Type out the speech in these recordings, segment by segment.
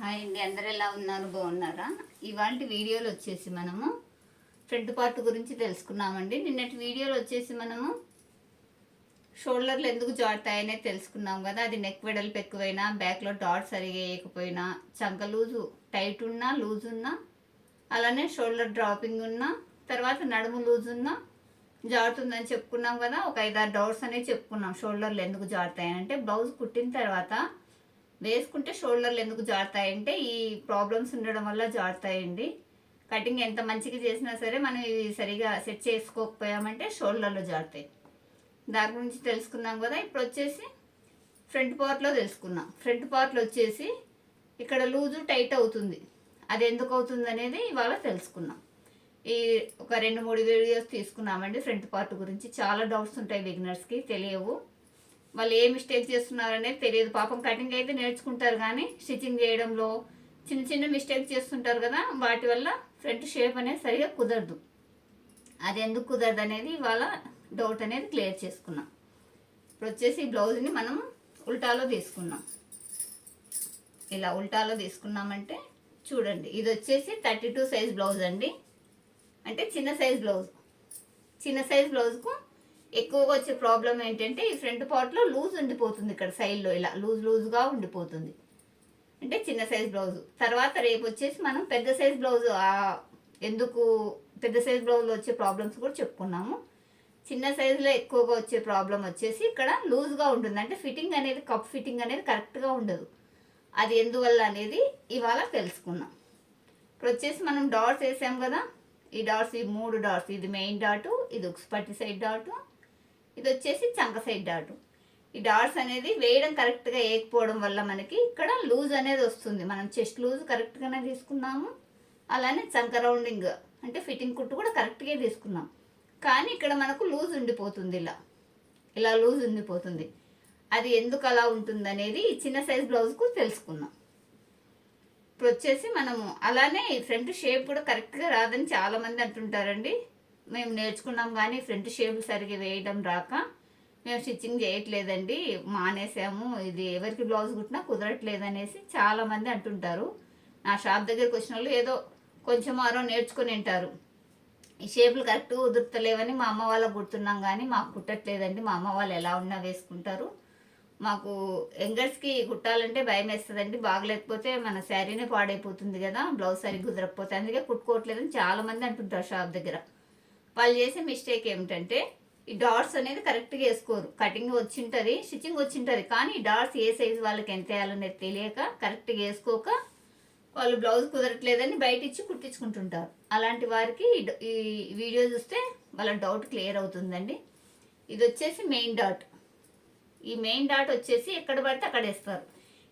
Hi అండి అందరు ఎలా ఉన్నారు? బాగున్నారా? ఇవాళ వీడియోలో వచ్చేసి మనము ఫ్రంట్ పార్ట్ గురించి తెలుసుకున్నామండి. నిన్నటి వీడియోలో వచ్చేసి మనము షోల్డర్లు ఎందుకు జారుతాయనే తెలుసుకున్నాం కదా. అది నెక్ వెడల్పు ఎక్కువైనా బ్యాక్లో డాట్ సరిగా వేయకపోయినా చంక లూజు టైట్ ఉన్నా లూజ్ ఉన్నా అలానే షోల్డర్ డ్రాపింగ్ ఉన్నా తర్వాత నడుము లూజ్ ఉన్నా జారుతుందని చెప్పుకున్నాం కదా. ఒక ఐదారు డౌట్స్ అనేవి చెప్పుకున్నాం. షోల్డర్లు ఎందుకు జారుతాయని అంటే బ్లౌజ్ కుట్టిన తర్వాత వేసుకుంటే షోల్డర్లు ఎందుకు జారుతాయంటే ఈ ప్రాబ్లమ్స్ ఉండడం వల్ల జారుతాయండి. కటింగ్ ఎంత మంచిగా చేసినా సరే మనం ఇవి సరిగా సెట్ చేసుకోకపోయామంటే షోల్డర్లో జారుతాయి. దాని గురించి తెలుసుకున్నాం కదా. ఇప్పుడు వచ్చేసి ఫ్రంట్ పార్ట్లో తెలుసుకున్నాం ఫ్రంట్ పార్ట్లో వచ్చేసి ఇక్కడ లూజు టైట్ అవుతుంది. అది ఎందుకు అవుతుంది అనేది ఇవాళ తెలుసుకున్నాం ఈ ఒక రెండు మూడు వీడియోస్ తీసుకున్నామండి ఫ్రంట్ పార్ట్ గురించి. చాలా డౌట్స్ ఉంటాయి బిగినర్స్కి తెలియవు. వాళ్ళు ఏ మిస్టేక్ చేస్తున్నారనేది తెలియదు. పాపం కటింగ్ అయితే నేర్చుకుంటారు కానీ స్టిచ్చింగ్ చేయడంలో చిన్న చిన్న మిస్టేక్ చేస్తుంటారు కదా వాటి వల్ల ఫ్రంట్ షేప్ అనేది సరిగా కుదరదు. అది ఎందుకు కుదరదు అనేది ఇవాళ డౌట్ అనేది క్లియర్ చేసుకున్నాం. ఇప్పుడు వచ్చేసి ఈ బ్లౌజ్ని మనం ఉల్టాలో తీసుకున్నాం. ఇలా ఉల్టాలో తీసుకున్నామంటే చూడండి ఇది వచ్చేసి థర్టీ టూ సైజ్ బ్లౌజ్ అండి. అంటే చిన్న సైజ్ బ్లౌజ్ చిన్న సైజ్ బ్లౌజ్కు ఎక్కువగా వచ్చే ప్రాబ్లం ఏంటంటే ఈ ఫ్రంట్ పార్ట్లో లూజ్ ఉండిపోతుంది ఇక్కడ సైడ్లో ఇలా. లూజ్ లూజ్గా ఉండిపోతుంది. అంటే చిన్న సైజ్ బ్లౌజ్ తర్వాత రేపు వచ్చేసి మనం పెద్ద సైజ్ బ్లౌజ్ ఎందుకు పెద్ద సైజ్ బ్లౌజ్లో వచ్చే ప్రాబ్లమ్స్ కూడా చెప్పుకున్నాము. చిన్న సైజులో ఎక్కువగా వచ్చే ప్రాబ్లం వచ్చేసి ఇక్కడ లూజ్గా ఉంటుంది. అంటే ఫిట్టింగ్ అనేది కప్ ఫిట్టింగ్ అనేది కరెక్ట్గా ఉండదు. అది ఎందువల్ల అనేది ఇవాళ తెలుసుకున్నాం. ఇప్పుడు వచ్చేసి మనం డాట్స్ వేసాం కదా. ఈ డాట్స్ ఈ మూడు డాట్స్ ఇది మెయిన్ డాటు ఇది ఒక ఉక్స్పట్టి సైడ్ డాటు ఇది వచ్చేసి చంక సైడ్ డాట్. ఈ డాట్స్ అనేది వేయడం కరెక్ట్గా వేయకపోవడం వల్ల మనకి ఇక్కడ లూజ్ అనేది వస్తుంది. మనం చెస్ట్ లూజ్ కరెక్ట్గానే తీసుకున్నాము. అలానే చంక రౌండింగ్ అంటే ఫిట్టింగ్ కుట్టు కూడా కరెక్ట్గా తీసుకున్నాం. కానీ ఇక్కడ మనకు లూజ్ ఉండిపోతుంది ఇలా. ఇలా లూజ్ ఉండిపోతుంది. అది ఎందుకు అలా ఉంటుంది అనేది ఈ చిన్న సైజ్ బ్లౌజ్కు తెలుసుకుందాం. ఇప్పుడు వచ్చేసి మనము అలానే ఫ్రంట్ షేప్ కూడా కరెక్ట్గా రాదని చాలామంది అంటుంటారండి. మేము నేర్చుకున్నాం కానీ ఫ్రంట్ షేప్ సరిగ్గా వేయడం రాక మేము స్టిచ్చింగ్ చేయట్లేదండి మానేసాము. ఇది ఎవరికి బ్లౌజ్ కుట్టినా కుదరట్లేదనేసి చాలామంది అంటుంటారు. నా షాప్ దగ్గరికి వచ్చిన వాళ్ళు ఏదో కొంచెం ఆరో నేర్చుకుని ఉంటారు. ఈ షేపులు కరెక్ట్ కుదురుతలేవని మా అమ్మ వాళ్ళకి కుడుతున్నాం కానీ మాకు కుట్టట్లేదండి. మా అమ్మ వాళ్ళు ఎలా ఉన్నా వేసుకుంటారు. మాకు యంగర్స్కి కుట్టాలంటే భయం వేస్తుందండి. బాగలేకపోతే మన శారీనే పాడైపోతుంది కదా బ్లౌజ్ సరిగ్గా కుదరకపోతే. అందుకే కుట్టుకోవట్లేదని చాలామంది అంటుంటారు షాప్ దగ్గర. వాళ్ళు చేసే మిస్టేక్ ఏమిటంటే ఈ డాట్స్ అనేది కరెక్ట్గా వేసుకోరు. కటింగ్ వచ్చింటుంది స్టిచ్చింగ్ వచ్చింటుంది. కానీ డాట్స్ ఏ సైజు వాళ్ళకి ఎంత వేయాలనేది తెలియక కరెక్ట్గా వేసుకోక వాళ్ళు బ్లౌజ్ కుదరట్లేదని బయట ఇచ్చి కుట్టించుకుంటుంటారు. అలాంటి వారికి ఈ ఈ వీడియో చూస్తే వాళ్ళ డౌట్ క్లియర్ అవుతుందండి. ఇది వచ్చేసి మెయిన్ డాట్ ఈ మెయిన్ డాట్ వచ్చేసి ఎక్కడ పడితే అక్కడ వేస్తారు.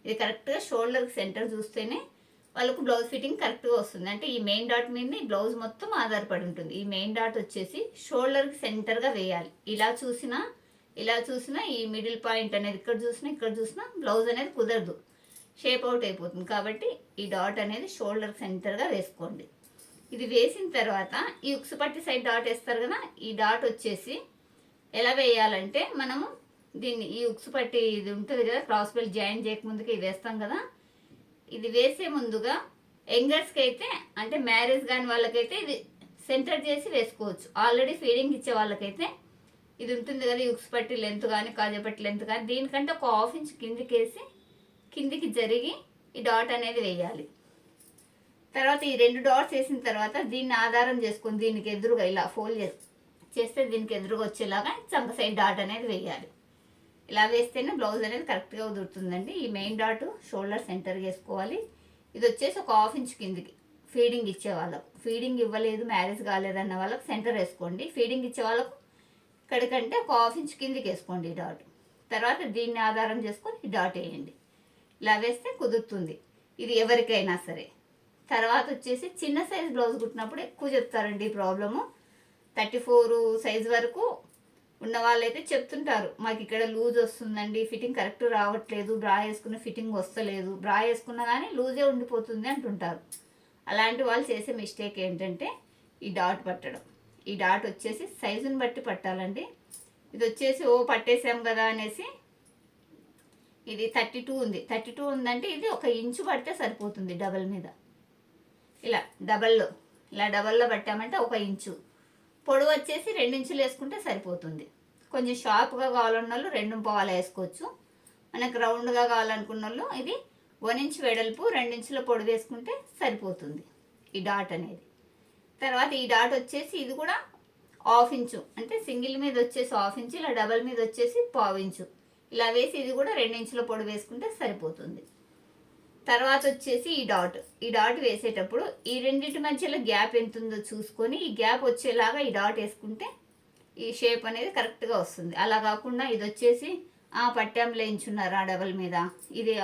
ఇది కరెక్ట్గా షోల్డర్కి సెంటర్ చూస్తేనే వాళ్ళకు బ్లౌజ్ ఫిట్టింగ్ కరెక్ట్గా వస్తుంది. అంటే ఈ మెయిన్ డాట్ మీద ఈ బ్లౌజ్ మొత్తం ఆధారపడి ఉంటుంది. ఈ మెయిన్ డాట్ వచ్చేసి షోల్డర్కి సెంటర్గా వేయాలి. ఇలా చూసినా ఇలా చూసినా ఈ మిడిల్ పాయింట్ అనేది ఇక్కడ చూసినా ఇక్కడ చూసినా బ్లౌజ్ అనేది కుదరదు. షేప్ అవుట్ అయిపోతుంది. కాబట్టి ఈ డాట్ అనేది షోల్డర్ సెంటర్గా వేసుకోండి. ఇది వేసిన తర్వాత ఈ ఉక్సుపట్టి సైడ్ డాట్ వేస్తారు కదా ఈ డాట్ వచ్చేసి ఎలా వేయాలంటే మనము దీన్ని ఈ ఉక్సుపట్టి ఇది ఉంటుంది కదా క్రాస్ బెల్ట్ జాయిన్ చేయకముందుకి ఇది వేస్తాం కదా ఇది వేసే ముందుగా యంగర్స్కి అయితే అంటే మ్యారేజ్ కాని వాళ్ళకైతే ఇది సెంటర్ చేసి వేసుకోవచ్చు. ఆల్రెడీ ఫీడింగ్ ఇచ్చే వాళ్ళకైతే ఇది ఉంటుంది కదా యుక్స్ ఉక్స్ పట్టి లెంత్ కానీ కాజపట్టి లెంత్ కానీ దీనికంటే ఒక హాఫ్ ఇంచ్ కిందికి వేసి కిందికి జరిగి ఈ డాట్ అనేది వేయాలి. తర్వాత ఈ రెండు డాట్స్ వేసిన తర్వాత దీన్ని ఆధారం చేసుకొని దీనికి ఎదురుగా ఇలా ఫోల్డ్ చేస్తే దీనికి ఎదురుగా వచ్చేలాగా చంక సైడ్ డాట్ అనేది వేయాలి. ఇలా వేస్తేనే బ్లౌజ్ అనేది కరెక్ట్గా కుదురుతుందండి. ఈ మెయిన్ డాట్ షోల్డర్ సెంటర్ వేసుకోవాలి. ఇది వచ్చేసి ఒక హాఫ్ ఇంచ్ కిందికి ఫీడింగ్ ఇచ్చే వాళ్ళకు. ఫీడింగ్ ఇవ్వలేదు మ్యారేజ్ కాలేదన్న వాళ్ళకు సెంటర్ వేసుకోండి. ఫీడింగ్ ఇచ్చే వాళ్ళకు ఇక్కడికంటే ఒక హాఫ్ ఇంచ్ కిందికి వేసుకోండి ఈ డాట్ తర్వాత దీన్ని ఆధారం చేసుకొని ఈ డాట్ వేయండి. ఇలా వేస్తే కుదురుతుంది. ఇది ఎవరికైనా సరే. తర్వాత వచ్చేసి చిన్న సైజ్ బ్లౌజ్ కుట్టినప్పుడు ఎక్కువ చెప్తారండి ఈ ప్రాబ్లము థర్టీ ఫోర్ సైజ్ వరకు ఉన్న వాళ్ళైతే చెప్తుంటారు మాకు ఇక్కడ లూజ్ వస్తుందండి ఫిట్టింగ్ కరెక్ట్ రావట్లేదు బ్రా వేసుకున్న ఫిట్టింగ్ వస్తలేదు బ్రా వేసుకున్నా కానీ లూజే ఉండిపోతుంది అంటుంటారు. అలాంటి వాళ్ళు చేసే మిస్టేక్ ఏంటంటే ఈ డాట్ పట్టడం. ఈ డాట్ వచ్చేసి సైజుని బట్టి పట్టాలండి. ఇది వచ్చేసి ఓ పట్టేసాం కదా అనేసి ఇది థర్టీ టూ ఉంది. థర్టీ టూ ఉందంటే ఇది ఒక ఇంచు పడితే సరిపోతుంది డబల్ మీద. ఇలా డబల్లో. ఇలా డబల్లో పట్టామంటే ఒక ఇంచు. పొడవు వచ్చేసి రెండించులు వేసుకుంటే సరిపోతుంది. కొంచెం షార్ప్గా కావాలన్న వాళ్ళు రెండు పావాలు వేసుకోవచ్చు. మనకు రౌండ్గా కావాలనుకున్న వాళ్ళు ఇది వన్ ఇంచ్ వెడల్పు రెండించుల పొడి వేసుకుంటే సరిపోతుంది ఈ డాట్ అనేది. తర్వాత ఈ డాట్ వచ్చేసి ఇది కూడా హాఫ్ ఇంచు అంటే సింగిల్ మీద వచ్చేసి హాఫ్ ఇంచు ఇలా డబల్ మీద వచ్చేసి పావు ఇంచు. ఇలా వేసి ఇది కూడా రెండు ఇంచుల వేసుకుంటే సరిపోతుంది. తర్వాత వచ్చేసి ఈ డాట్. ఈ డాట్ వేసేటప్పుడు ఈ రెండింటి మధ్యలో గ్యాప్ ఎంత ఉందో చూసుకొని ఈ గ్యాప్ వచ్చేలాగా ఈ డాట్ వేసుకుంటే ఈ షేప్ అనేది కరెక్ట్గా వస్తుంది. అలా కాకుండా ఇది వచ్చేసి ఆ పట్టాంలో ఎంచున్నారు ఆ డబల్ మీద ఇది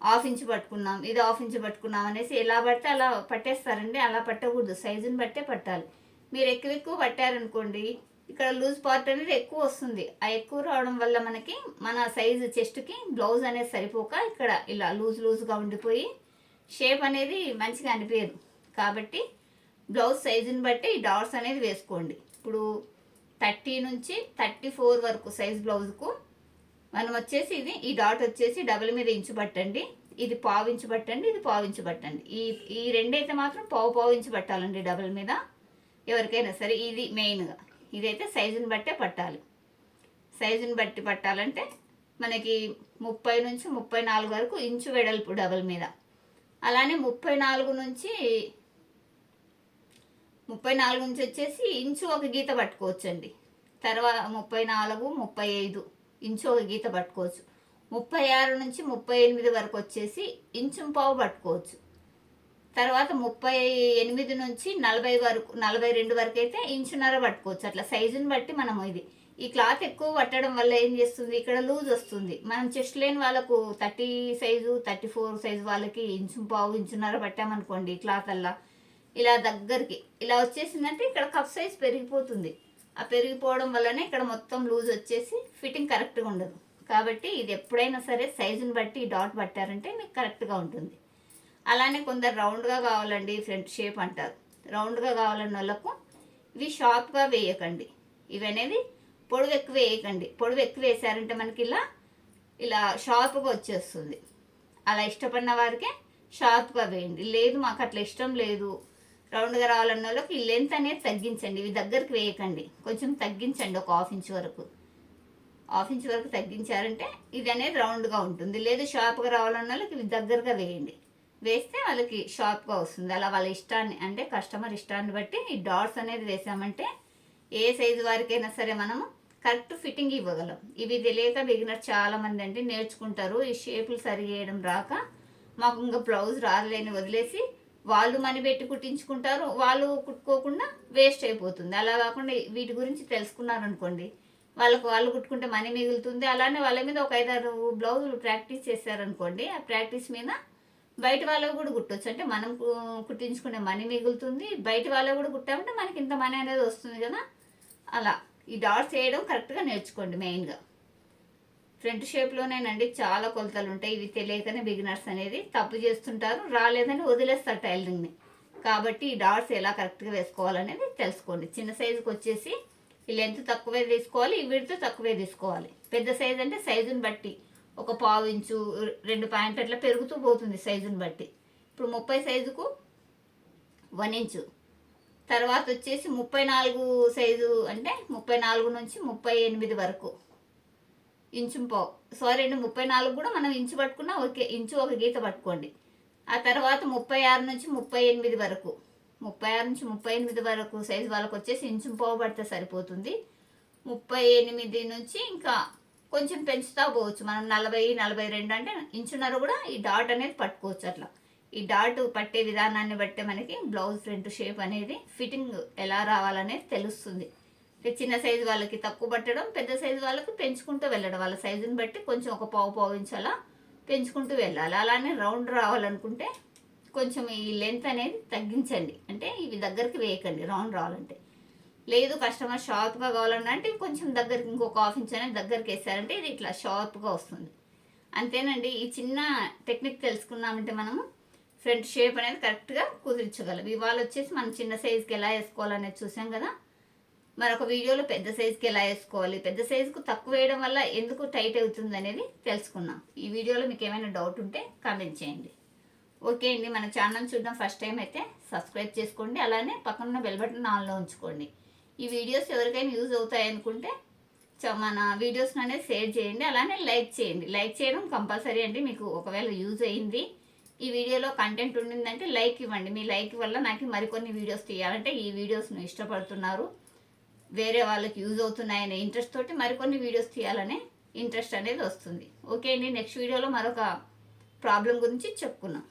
హాఫ్ ఇంచ్ పట్టుకున్నాం ఇది హాఫ్ ఇంచ్ పట్టుకున్నాం అనేసి ఎలా పడితే అలా పట్టేస్తారండి. అలా పట్టకూడదు. సైజుని బట్టే పట్టాలి. మీరు ఎక్కువ ఎక్కువ పట్టారనుకోండి ఇక్కడ లూజ్ పార్ట్ అనేది ఎక్కువ వస్తుంది. ఆ ఎక్కువ రావడం వల్ల మనకి మన సైజు చెస్ట్కి బ్లౌజ్ అనేది సరిపోక ఇక్కడ ఇలా లూజ్ లూజ్గా ఉండిపోయి షేప్ అనేది మంచిగా అనిపించదు కాబట్టి బ్లౌజ్ సైజుని బట్టి డాట్స్ అనేది వేసుకోండి. ఇప్పుడు థర్టీ నుంచి థర్టీ ఫోర్ వరకు సైజ్ బ్లౌజ్కు మనం వచ్చేసి ఇది ఈ డాట్ వచ్చేసి డబుల్ మీద ఇంచు పట్టండి. ఇది పావించి పట్టండి ఇది పావించి పట్టండి. ఈ ఈ రెండైతే మాత్రం పావు పావు ఇంచు పట్టాలండి డబుల్ మీద. ఎవరికైనా సరే ఇది మెయిన్గా. ఇదైతే సైజుని బట్టే పట్టాలి. సైజుని బట్టి పట్టాలంటే మనకి ముప్పై నుంచి ముప్పై నాలుగు వరకు ఇంచు వెడల్పు డబల్ మీద. అలానే ముప్పై నాలుగు నుంచి ముప్పై నాలుగు నుంచి వచ్చేసి ఇంచు ఒక గీత పట్టుకోవచ్చండి. తర్వాత ముప్పై నాలుగు ముప్పై ఐదు ఇంచు ఒక గీత పట్టుకోవచ్చు. ముప్పై ఆరు నుంచి ముప్పై ఎనిమిది వరకు వచ్చేసి ఇంచు పావు పట్టుకోవచ్చు. తర్వాత ముప్పై ఎనిమిది నుంచి నలభై వరకు నలభై రెండు వరకు అయితే ఇంచున్నర పట్టుకోవచ్చు. అట్లా సైజుని బట్టి మనం ఇది. ఈ క్లాత్ ఎక్కువ పట్టడం వల్ల ఏం చేస్తుంది? ఇక్కడ లూజ్ వస్తుంది. మనం చెస్ట్ లేని వాళ్ళకు thirty size thirty four size వాళ్ళకి ఇంచు పావు ఇంచున్నర పట్టామనుకోండి ఈ క్లాత్ అలా. ఇలా దగ్గరికి. ఇలా వచ్చేసిందంటే ఇక్కడ కప్ సైజ్ పెరిగిపోతుంది. ఆ పెరిగిపోవడం వల్లనే ఇక్కడ మొత్తం లూజ్ వచ్చేసి ఫిట్టింగ్ కరెక్ట్గా ఉండదు. కాబట్టి ఇది ఎప్పుడైనా సరే సైజుని బట్టి డాట్ పట్టారంటే మీకు కరెక్ట్గా ఉంటుంది. అలానే కొందరు రౌండ్గా కావాలండి ఫ్రంట్ షేప్ అంటారు. రౌండ్గా కావాలన్న వాళ్ళకు ఇవి షార్ప్గా వేయకండి. ఇవి అనేది పొడవు ఎక్కువ వేయకండి. పొడవు ఎక్కువ వేసారంటే మనకి ఇలా ఇలా షార్ప్గా వచ్చేస్తుంది. అలా ఇష్టపడిన వారికే షార్ప్గా వేయండి. లేదు మాకు అట్లా ఇష్టం లేదు. రౌండ్గా రావాలన్న వాళ్ళకి ఈ లెంత్ అనేది తగ్గించండి. ఇవి దగ్గరికి వేయకండి. కొంచెం తగ్గించండి ఒక హాఫ్ ఇంచ్ వరకు. హాఫ్ ఇంచ్ వరకు తగ్గించారంటే ఇది అనేది రౌండ్గా ఉంటుంది. లేదు షార్ప్గా రావాలన్న వాళ్ళకి ఇవి దగ్గరగా వేయండి. వేస్తే వాళ్ళకి షార్ప్గా వస్తుంది. అలా వాళ్ళ ఇష్టాన్ని అంటే కస్టమర్ ఇష్టాన్ని బట్టి ఈ డాట్స్ అనేది వేసామంటే ఏ సైజు వారికైనా సరే మనము కరెక్ట్ ఫిట్టింగ్ ఇవ్వగలం. ఇవి తెలియక బిగినర్ చాలా మంది అంటే నేర్చుకుంటారు. ఈ షేపులు సరి చేయడం రాక మాకు ఇంకా బ్లౌజ్ రాలేని వదిలేసి వాళ్ళు మనీ పెట్టి కుట్టించుకుంటారు. వాళ్ళు కుట్టుకోకుండా వేస్ట్ అయిపోతుంది. అలా కాకుండా వీటి గురించి తెలుసుకున్నారనుకోండి వాళ్ళకు వాళ్ళు కుట్టుకుంటే మనీ మిగులుతుంది. అలానే వాళ్ళ మీద ఒక ఐదారు బ్లౌజులు ప్రాక్టీస్ చేశారనుకోండి ఆ ప్రాక్టీస్ మీద బయట వాళ్ళకు కూడా కుట్టొచ్చు. అంటే మనం కుట్టించుకునే మనీ మిగులుతుంది. బయట వాళ్ళకు కూడా కుట్టామంటే మనకి ఇంత మనీ అనేది వస్తుంది కదా. అలా. ఈ డాట్స్ వేయడం కరెక్ట్గా నేర్చుకోండి మెయిన్గా ఫ్రంట్ షేప్లోనేనండి చాలా కొలతలు ఉంటాయి. ఇవి తెలియకనే బిగినర్స్ అనేది తప్పు చేస్తుంటారు రాలేదని వదిలేస్తారు టైలరింగ్ని. కాబట్టి ఈ డాట్స్ ఎలా కరెక్ట్గా వేసుకోవాలనేది తెలుసుకోండి. చిన్న సైజుకి వచ్చేసి ఈ లెంత్ తక్కువే తీసుకోవాలి ఈ విడత తక్కువే తీసుకోవాలి. పెద్ద సైజ్ అంటే సైజుని బట్టి. ఒక పావు ఇంచు రెండు పాయింట్ అట్లా పెరుగుతూ పోతుంది సైజుని బట్టి. ఇప్పుడు ముప్పై సైజుకు వన్ ఇంచు. తర్వాత వచ్చేసి ముప్పై నాలుగు సైజు అంటే ముప్పై నాలుగు నుంచి ముప్పై ఎనిమిది వరకు ఇంచు పావు. సారీ అండి ముప్పై నాలుగు కూడా మనం ఇంచు పట్టుకున్నా ఓకే ఇంచు ఒక గీత పట్టుకోండి. ఆ తర్వాత ముప్పై ఆరు నుంచి ముప్పై ఎనిమిది వరకు ముప్పై ఆరు నుంచి ముప్పై ఎనిమిది వరకు సైజు వాళ్ళకి వచ్చేసి ఇంచు పావు పడితే సరిపోతుంది. ముప్పై ఎనిమిది నుంచి ఇంకా కొంచెం పెంచుతా పోవచ్చు. మనం నలభై నలభై రెండు అంటే ఇంచున్నర కూడా ఈ డాట్ అనేది పట్టుకోవచ్చు అట్లా. ఈ డాట్ పట్టే విధానాన్ని బట్టే మనకి బ్లౌజ్ రెండు షేప్ అనేది ఫిట్టింగ్ ఎలా రావాలనేది తెలుస్తుంది. చిన్న సైజు వాళ్ళకి తక్కువ పట్టడం పెద్ద సైజు వాళ్ళకి పెంచుకుంటూ వెళ్ళడం. వాళ్ళ సైజుని బట్టి కొంచెం ఒక పావు పావు ఇంచ్ అలా పెంచుకుంటూ వెళ్ళాలి. అలానే రౌండ్ రావాలనుకుంటే కొంచెం ఈ లెంత్ అనేది తగ్గించండి. అంటే ఇవి దగ్గరికి వేయకండి. రౌండ్ రావాలంటే. లేదు కస్టమర్ షార్ప్గా కావాలన్నా అంటే కొంచెం దగ్గరికి ఇంకొక హాఫ్ ఇంచ్ అనేది దగ్గరికి వేసారంటే ఇది ఇట్లా షార్ప్గా వస్తుంది. అంతేనండి ఈ చిన్న టెక్నిక్ తెలుసుకున్నామంటే మనము ఫ్రంట్ షేప్ అనేది కరెక్ట్గా కుదిరించగలం. ఇవాళ వచ్చేసి మనం చిన్న సైజుకి ఎలా వేసుకోవాలనేది చూసాం కదా? మరొక వీడియోలో పెద్ద సైజుకి ఎలా వేసుకోవాలి పెద్ద సైజుకు తక్కువ వేయడం వల్ల ఎందుకు టైట్ అవుతుంది అనేది తెలుసుకున్నాం ఈ వీడియోలో మీకు ఏమైనా డౌట్ ఉంటే కామెంట్ చేయండి. ఓకే అండి మన ఛానల్ చూద్దాం ఫస్ట్ టైం అయితే సబ్స్క్రైబ్ చేసుకోండి అలానే పక్కన బెల్ బటన్ ఆన్లో ఉంచుకోండి. ఈ వీడియోస్ ఎవరికైనా యూజ్ అవుతాయి అనుకుంటే మన వీడియోస్ని అనేది షేర్ చేయండి అలానే లైక్ చేయండి. లైక్ చేయడం కంపల్సరీ అండి మీకు ఒకవేళ యూజ్ అయింది. ఈ వీడియోలో కంటెంట్ ఉండిందంటే లైక్ ఇవ్వండి. మీ లైక్ వల్ల నాకు మరికొన్ని వీడియోస్ తీయాలంటే ఈ వీడియోస్ను ఇష్టపడుతున్నారు. వేరే వాళ్ళకి యూజ్ అవుతున్నాయనే ఇంట్రెస్ట్ తోటి మరికొన్ని వీడియోస్ తీయాలనే ఇంట్రెస్ట్ అనేది వస్తుంది. ఓకే అండి నెక్స్ట్ వీడియోలో మరొక ప్రాబ్లం గురించి చెప్పుకున్నాం